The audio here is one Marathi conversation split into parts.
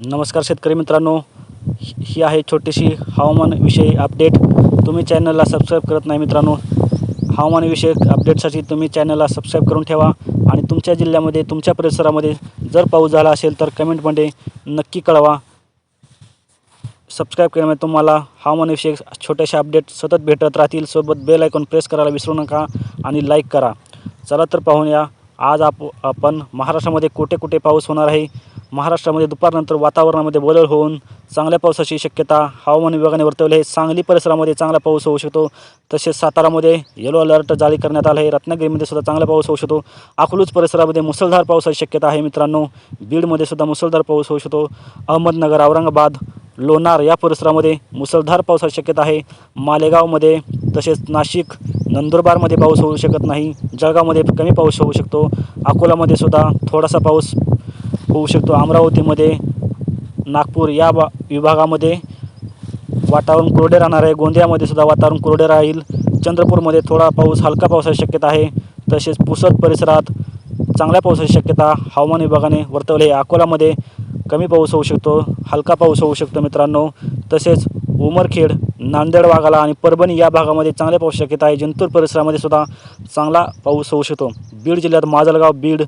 नमस्कार शेतकरी मित्रांनो. ही आहे छोटीशी हवामानविषयी अपडेट तुम्ही चॅनलला सबस्क्राईब करत नाही मित्रांनो हवामानविषयक अपडेटसाठी तुम्ही चॅनलला सबस्क्राईब करून ठेवा आणि तुमच्या जिल्ह्यामध्ये तुमच्या परिसरामध्ये जर पाऊस झाला असेल तर कमेंटमध्ये नक्की कळवा. सबस्क्राईब केल्यामुळे तुम्हाला हवामानविषयक छोट्याशा अपडेट सतत भेटत राहतील. सोबत बेल आयकॉन प्रेस करायला विसरू नका आणि लाईक करा. चला तर पाहूया आज आप आपण महाराष्ट्रामध्ये कुठे कुठे पाऊस होणार आहे? महाराष्ट्रामध्ये दुपारनंतर वातावरणामध्ये बदल होऊन चांगल्या पावसाची शक्यता हवामान विभागाने वर्तवली आहे. सांगली परिसरामध्ये चांगला पाऊस होऊ शकतो. तसेच सातारामध्ये येलो अलर्ट जारी करण्यात आला आहे. रत्नागिरीमध्ये सुद्धा चांगला पाऊस होऊ शकतो. अकलूज परिसरामध्ये मुसळधार पावसाची शक्यता आहे मित्रांनो. बीडमध्ये सुद्धा मुसळधार पाऊस होऊ शकतो. अहमदनगर औरंगाबाद लोणार या परिसरामध्ये मुसळधार पावसाची शक्यता आहे. मालेगावमध्ये तसेच नाशिक नंदुरबारमध्ये पाऊस होऊ शकत नाही. जळगावमध्ये कमी पाऊस होऊ शकतो. अकोलामध्ये सुद्धा थोडासा पाऊस होऊ शकतो. अमरावतीमध्ये नागपूर या बा विभागामध्ये वातावरण कोरडे राहणार आहे. गोंदियामध्ये सुद्धा वातावरण कोरडे राहील. चंद्रपूरमध्ये थोडा पाऊस हलका पावसाची शक्यता आहे. तसेच पुसद परिसरात चांगल्या पावसाची शक्यता हवामान विभागाने वर्तवली आहे. अकोलामध्ये कमी पाऊस होऊ शकतो हलका पाऊस होऊ शकतो मित्रांनो. तसेच उमरखेड नांदेड भागाला आणि परभणी या भागामध्ये चांगल्या पाऊस शक्यता आहे. जिंतूर परिसरामध्ये सुद्धा चांगला पाऊस होऊ शकतो. बीड जिल्ह्यात माजलगाव बीड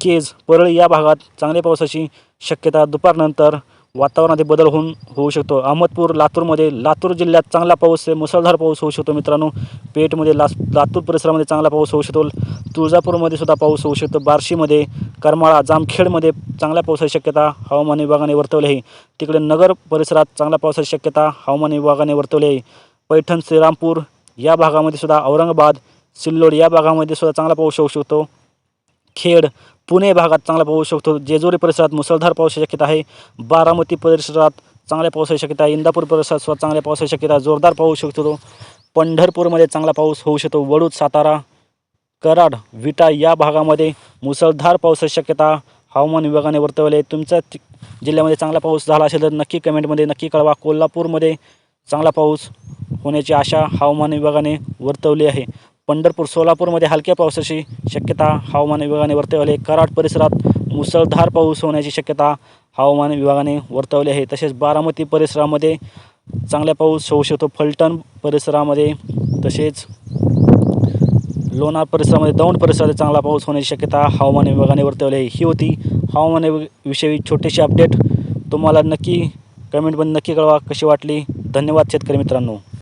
केज परळी या भागात चांगल्या पावसाची शक्यता दुपारनंतर वातावरणात बदल होऊन होऊ शकतो. अहमदपूर लातूरमध्ये लातूर जिल्ह्यात चांगला पाऊस आहे. मुसळधार पाऊस होऊ शकतो मित्रांनो. पेठमध्ये लास लातूर परिसरामध्ये चांगला पाऊस होऊ शकतो. तुळजापूरमध्ये सुद्धा पाऊस होऊ शकतो. बार्शीमध्ये करमाळा जामखेडमध्ये चांगल्या पावसाची शक्यता हवामान विभागाने वर्तवली आहे. तिकडे नगर परिसरात चांगल्या पावसाची शक्यता हवामान विभागाने वर्तवली आहे. पैठण श्रीरामपूर या भागामध्ये सुद्धा औरंगाबाद सिल्लोड या भागामध्ये सुद्धा चांगला पाऊस होऊ शकतो. खेड पुणे भागात चांगला पाऊस शकतो. जेजुरी परिसरात मुसळधार पावसाची शक्यता आहे. बारामती परिसरात चांगल्या पावसाची शक्यता आहे. इंदापूर परिसरात सुद्धा चांगल्या पावसाची शक्यता जोरदार पाऊस शकतो. पंढरपूरमध्ये चांगला पाऊस होऊ शकतो. वडूद सातारा कराड विटा या भागामध्ये मुसळधार पावसाची शक्यता हवामान विभागाने वर्तवले आहे. तुमच्या जिल्ह्यामध्ये चांगला पाऊस झाला असेल तर नक्की कमेंटमध्ये नक्की कळवा. कोल्हापूरमध्ये चांगला पाऊस होण्याची आशा हवामान विभागाने वर्तवली आहे. पंढरपूर सोलापूरमध्ये हलक्या पावसाची शक्यता हवामान विभागाने वर्तवली आहे. कराड परिसरात मुसळधार पाऊस होण्याची शक्यता हवामान विभागाने वर्तवली आहे. तसेच बारामती परिसरामध्ये चांगला पाऊस होऊ शकतो. फलटण परिसरामध्ये तसेच लोणार परिसरामध्ये दौंड परिसरात चांगला पाऊस होण्याची शक्यता हवामान विभागाने वर्तवली आहे. ही होती हवामान विषयी छोटीशी अपडेट. तुम्हाला नक्की कमेंटमध्ये नक्की कळवा कशी वाटली. धन्यवाद शेतकरी मित्रांनो.